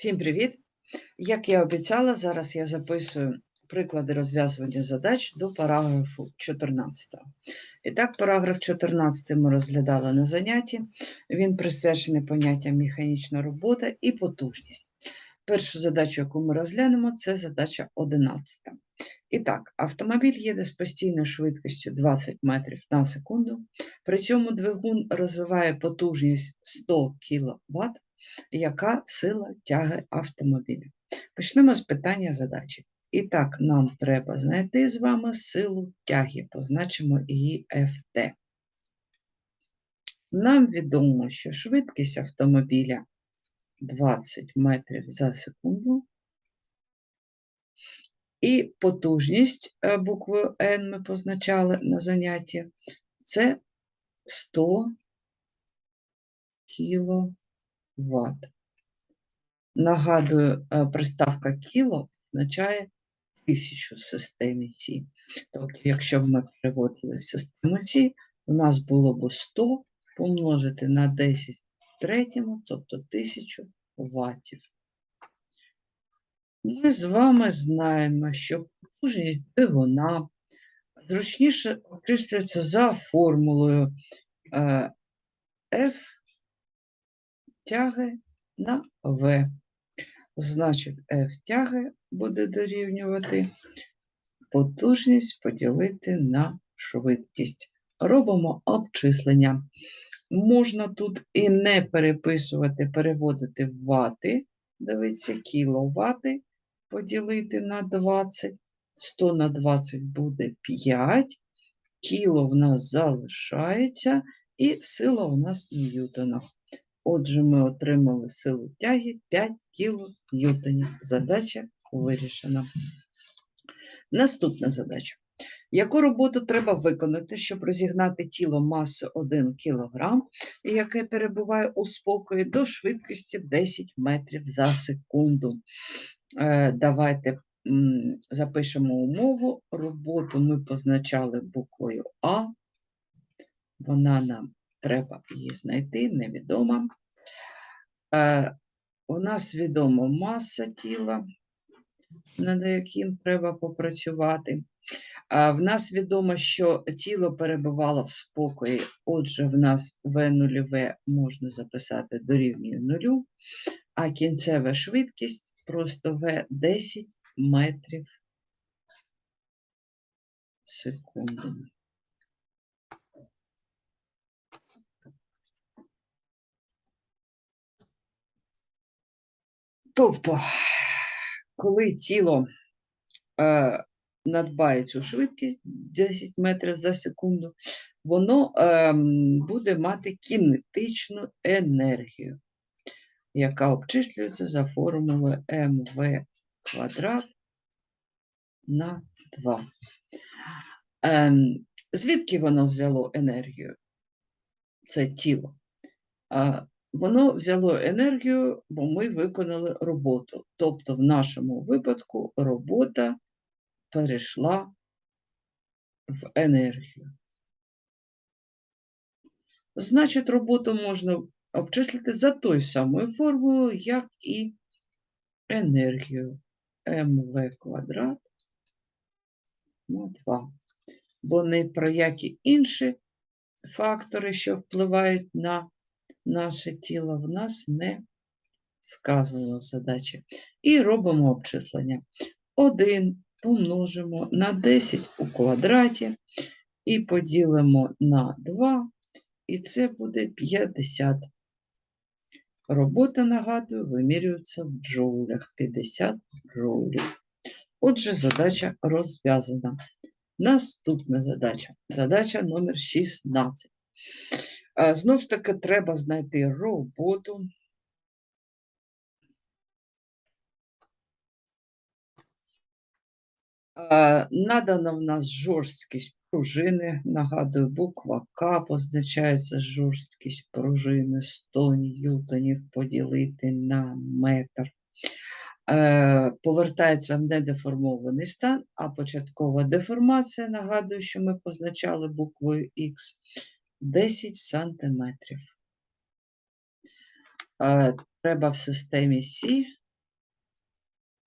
Всім привіт! Як я обіцяла, зараз я записую приклади розв'язування задач до параграфу 14. І так, параграф 14 ми розглядали на занятті. Він присвячений поняттям механічна робота і потужність. Першу задачу, яку ми розглянемо, це задача 11. І так, автомобіль їде з постійною швидкістю 20 метрів на секунду. При цьому двигун розвиває потужність 100 кВт яка сила тяги автомобіля? Почнемо з питання задачі. І так, нам треба знайти з вами силу тяги, позначимо її FT. Нам відомо, що швидкість автомобіля 20 метрів за секунду. І потужність е, буквою N ми позначали на занятті. Це 100 кіло Вт. Нагадую, е, приставка кіло означає тисячу в системі Сі. Тобто, якщо б ми переводили в систему Сі, у нас було б 100 помножити на 10 в третьому, тобто 1000 ватів. Ми з вами знаємо, що потужність двигуна зручніше обчислюється за формулою е, F тяги на В. Значить, F тяги буде дорівнювати потужність поділити на швидкість. Робимо обчислення. Можна тут і не переписувати, переводити в вати. Дивіться, кіловати поділити на 20. 100 на 20 буде 5. Кіло в нас залишається, і сила у нас в ньютонах. Отже, ми отримали силу тяги 5 кН. Задача вирішена. Наступна задача. Яку роботу треба виконати, щоб розігнати тіло масою 1 кг, яке перебуває у спокої до швидкості 10 метрів за секунду? Е, давайте запишемо умову. Роботу ми позначали буквою А. Вона нам треба її знайти, невідома. Е, у нас відома маса тіла, над яким треба попрацювати. Е, в нас відомо, що тіло перебувало в спокої, отже, в нас В0В можна записати дорівнює нулю, а кінцева швидкість просто В 10 метрів в секунду. Тобто, коли тіло е, надбає цю швидкість 10 метрів за секунду, воно е, буде мати кінетичну енергію, яка обчислюється за формулою МВ квадрат на 2. Е, ем, звідки воно взяло енергію? Це тіло. Воно взяло енергію, бо ми виконали роботу. Тобто, в нашому випадку робота перейшла в енергію. Значить, роботу можна обчислити за той самою формулою, як і енергію МВ квадрат на 2. Бо не про які інші фактори, що впливають на наше тіло в нас не сказано в задачі. І робимо обчислення. 1 помножимо на 10 у квадраті і поділимо на 2, і це буде 50. Робота, нагадую, вимірюється в джоулях 50 джоулів. Отже, задача розв'язана. Наступна задача. Задача номер 16. Знову ж таки, треба знайти роботу. Надана в нас жорсткість пружини. Нагадую, буква К позначається жорсткість пружини 100 ньютонів поділити на метр. Е, повертається в недеформований стан, а початкова деформація, нагадую, що ми позначали буквою Х, 10 сантиметрів. Треба в системі Сі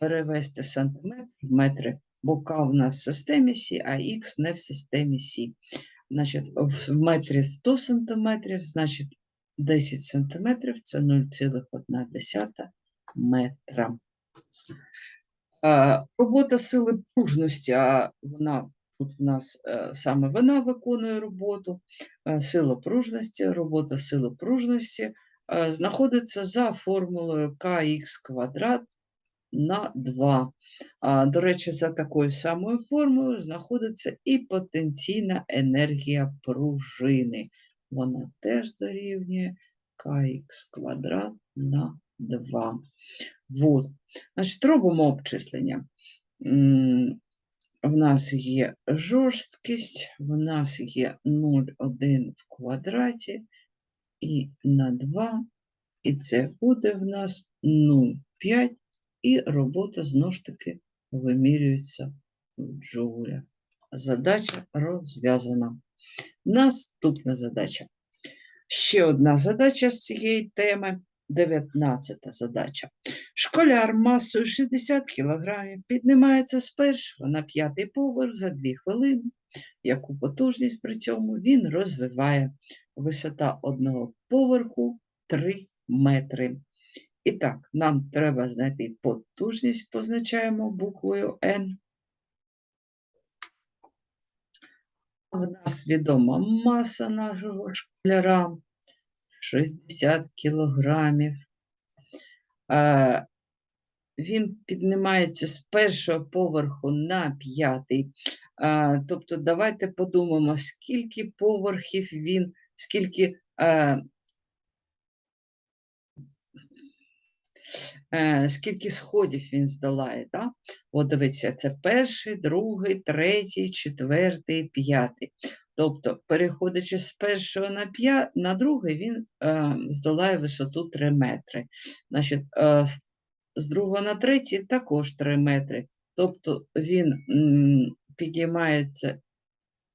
перевести сантиметри в метри, бо К в нас в системі Сі, а Х не в системі Сі. Значить, в метрі 100 сантиметрів, значить 10 сантиметрів це 0,1 метра. Е, Робота сили пружності, а вона тут в нас е, саме вона виконує роботу. Е, Сила пружності, робота сили пружності е, знаходиться за формулою kx квадрат на 2. До речі, за такою самою формулою знаходиться і потенційна енергія пружини. Вона теж дорівнює kx квадрат на 2. Вот. Значить, робимо обчислення. В нас є жорсткість, в нас є 0,1 в квадраті і на 2, і це буде в нас 0,5, і робота знову ж таки вимірюється в джоулях. Задача розв'язана. Наступна задача. Ще одна задача з цієї теми. 19 задача. Школяр масою 60 кг піднімається з першого на п'ятий поверх за 2 хвилини. Яку потужність при цьому він розвиває. Висота одного поверху 3 метри. І так, нам треба знайти потужність, позначаємо буквою N. В нас відома маса нашого школяра 60 кілограмів. Е, Він піднімається з першого поверху на п'ятий. Е, Тобто, давайте подумаємо, скільки поверхів він, скільки е, скільки сходів він здолає. Да? От дивіться, це перший, другий, третій, четвертий, п'ятий. Тобто, переходячи з першого на п'я... на другий, він е, здолає висоту 3 метри. Значить, е, з, другого на третій також 3 метри. Тобто він м, підіймається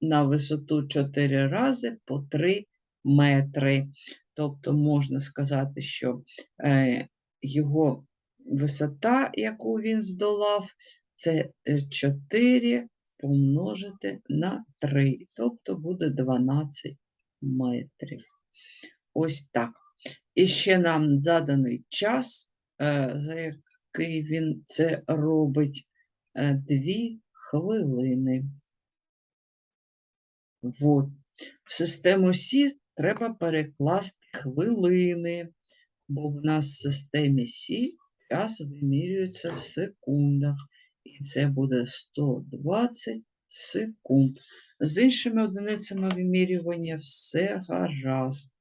на висоту 4 рази по 3 метри. Тобто можна сказати, що е, його висота, яку він здолав, це е, 4 помножити на 3, тобто буде 12 метрів. Ось так. І ще нам заданий час, е, за який він це робить, 2 хвилини. Вот. В систему Сі треба перекласти хвилини, бо в нас в системі Сі час вимірюється в секундах. І це буде 120 секунд. З іншими одиницями вимірювання все гаразд.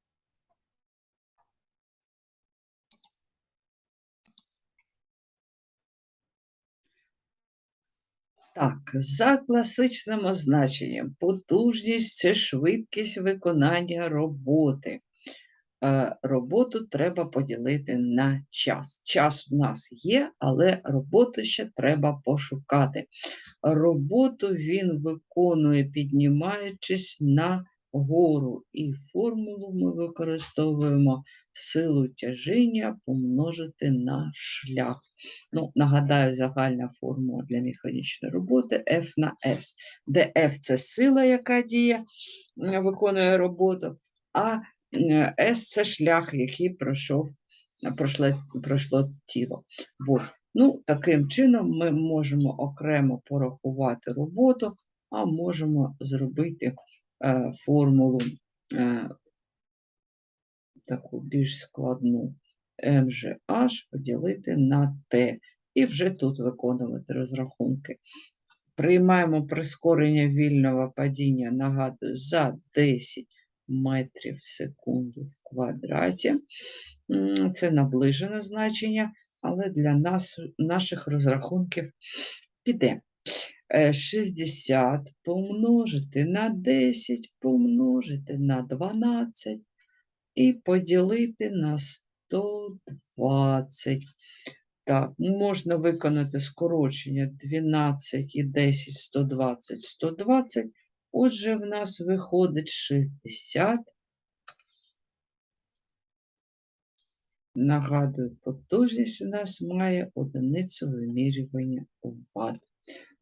Так, за класичним означенням, потужність це швидкість виконання роботи. Е, Роботу треба поділити на час. Час в нас є, але роботу ще треба пошукати. Роботу він виконує, піднімаючись на гору. І формулу ми використовуємо силу тяжіння помножити на шлях. Ну, нагадаю, загальна формула для механічної роботи F на S, де F це сила, яка діє, виконує роботу, а е, S це шлях, який пройшов, пройшло, пройшло тіло. Вот. Ну, таким чином ми можемо окремо порахувати роботу, а можемо зробити е, формулу е, таку більш складну МЖH поділити на Т. І вже тут виконувати розрахунки. Приймаємо прискорення вільного падіння, нагадую, за 10 метрів в секунду в квадраті. Це наближене значення, але для нас, наших розрахунків піде. Е, 60 помножити на 10, помножити на 12 і поділити на 120. Так, можна виконати скорочення 12 і 10, 120, 120. Отже, в нас виходить 60 Нагадую, потужність у нас має одиницю вимірювання ват.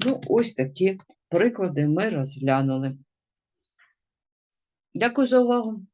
Ну, ось такі приклади ми розглянули. Дякую за увагу.